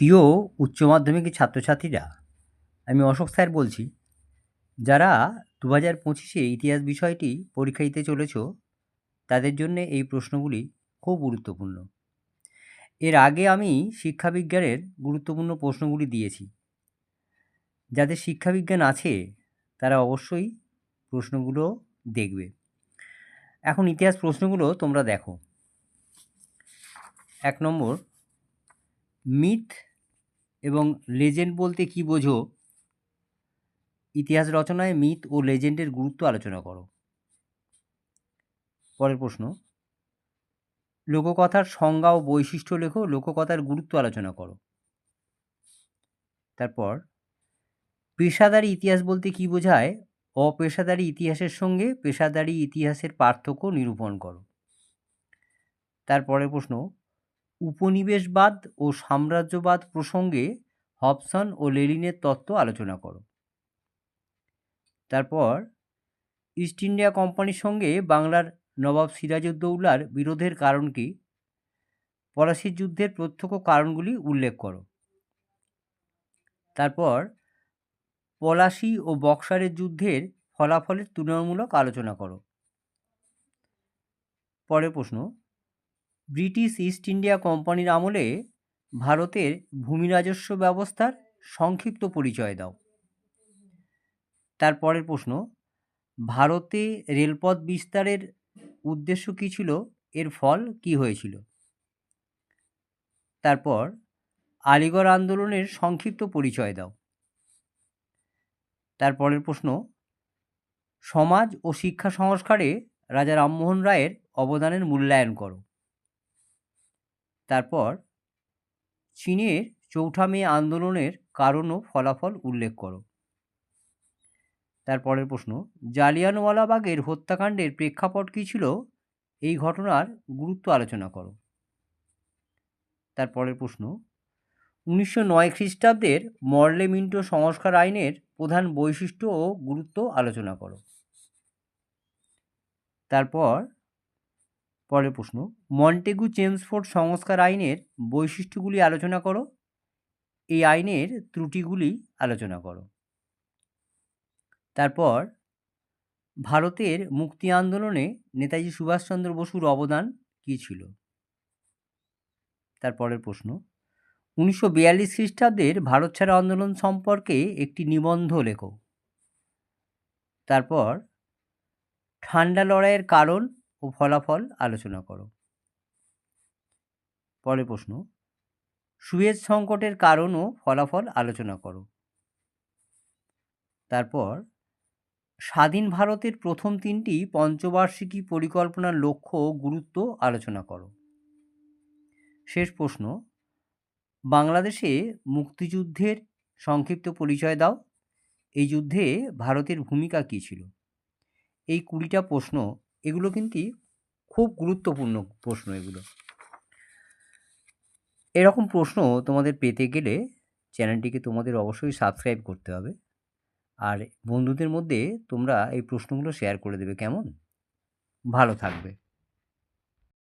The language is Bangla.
প্রিয় উচ্চ মাধ্যমিকের ছাত্রছাত্রীরা, আমি অশোক স্যার বলছি, যারা দু হাজার পঁচিশে ইতিহাস বিষয়টি পরীক্ষা দিতে চলেছ, তাদের জন্যে এই প্রশ্নগুলি খুব গুরুত্বপূর্ণ। এর আগে আমি শিক্ষাবিজ্ঞানের গুরুত্বপূর্ণ প্রশ্নগুলি দিয়েছি। যাদের শিক্ষাবিজ্ঞান আছে, তারা অবশ্যই প্রশ্নগুলো দেখবে। এখন ইতিহাস প্রশ্নগুলো তোমরা দেখো। এক নম্বর, মিথ এবং লেজেন্ড বলতে কী বোঝো? ইতিহাস রচনায় মিথ ও লেজেন্ডের গুরুত্ব আলোচনা করো। পরের প্রশ্ন। লোককথার সংজ্ঞা ও বৈশিষ্ট্য লেখো, লোককথার গুরুত্ব আলোচনা করো। তারপর, পেশাদারি ইতিহাস বলতে কী বোঝায়? অপেশাদারি ইতিহাসের সঙ্গে পেশাদারি ইতিহাসের পার্থক্য নিরূপণ করো। তারপরের প্রশ্ন উপনিবেশবাদ ও সাম্রাজ্যবাদ প্রসঙ্গে হবসন ও লেলিনের তত্ত্ব আলোচনা করো। তারপর, ইস্ট ইন্ডিয়া কোম্পানির সঙ্গে বাংলার নবাব সিরাজউদ্দৌলার বিরোধের কারণ কি পলাশির যুদ্ধের প্রত্যক্ষ কারণগুলি উল্লেখ করো। তারপর, পলাশি ও বক্সারের যুদ্ধের ফলাফলের তুলনামূলক আলোচনা করো। পরের প্রশ্ন ব্রিটিশ ইস্ট ইন্ডিয়া কোম্পানির আমলে ভারতের ভূমি রাজস্ব ব্যবস্থার সংক্ষিপ্ত পরিচয় দাও। তারপরের প্রশ্ন, ভারতে রেলপথ বিস্তারের উদ্দেশ্য কী ছিল? এর ফল কী হয়েছিল? তারপর, আলিগড় আন্দোলনের সংক্ষিপ্ত পরিচয় দাও। তারপরের প্রশ্ন, সমাজ ও শিক্ষা সংস্কারে রাজা রামমোহন রায়ের অবদানের মূল্যায়ন করো। তারপর চীনের চৌঠা মে আন্দোলনের কারণ ও ফলাফল উল্লেখ করো। তারপরের প্রশ্ন, জালিয়ানওয়ালাবাগের হত্যাকাণ্ডের প্রেক্ষাপট কী ছিল? এই ঘটনার গুরুত্ব আলোচনা করো। তারপরের প্রশ্ন, উনিশশো নয় খ্রিস্টাব্দের মর্লে মিন্টো সংস্কার আইনের প্রধান বৈশিষ্ট্য ও গুরুত্ব আলোচনা করো। তারপর পরের প্রশ্ন, মন্টেগু চেমসফোর্ড সংস্কার আইনের বৈশিষ্ট্যগুলি আলোচনা করো। এই আইনের ত্রুটিগুলি আলোচনা করো। তারপর, ভারতের মুক্তি আন্দোলনে নেতাজি সুভাষচন্দ্র বসুর অবদান কী ছিল? তারপরের প্রশ্ন, উনিশশো বিয়াল্লিশ খ্রিস্টাব্দের ভারত ছাড়া আন্দোলন সম্পর্কে একটি নিবন্ধ লেখো। তারপর, ঠান্ডা লড়াইয়ের কারণ ও ফলাফল আলোচনা করো। পরের প্রশ্ন, সুয়েজ সংকটের কারণ ও ফলাফল আলোচনা করো। তারপর, স্বাধীন ভারতের প্রথম তিনটি পঞ্চবার্ষিকী পরিকল্পনার লক্ষ্য ও গুরুত্ব আলোচনা করো। শেষ প্রশ্ন, বাংলাদেশে মুক্তিযুদ্ধের সংক্ষিপ্ত পরিচয় দাও। এই যুদ্ধে ভারতের ভূমিকা কী ছিল? এই কুড়িটা প্রশ্ন এগুলো কিন্তু খুব গুরুত্বপূর্ণ প্রশ্ন এগুলো। এরকম প্রশ্ন তোমাদের পেতে গেলে চ্যানেলটিকে তোমাদের অবশ্যই সাবস্ক্রাইব করতে হবে। আর বন্ধুদের মধ্যে তোমরা এই প্রশ্নগুলো শেয়ার করে দেবে কেমন? ভালো থাকবে।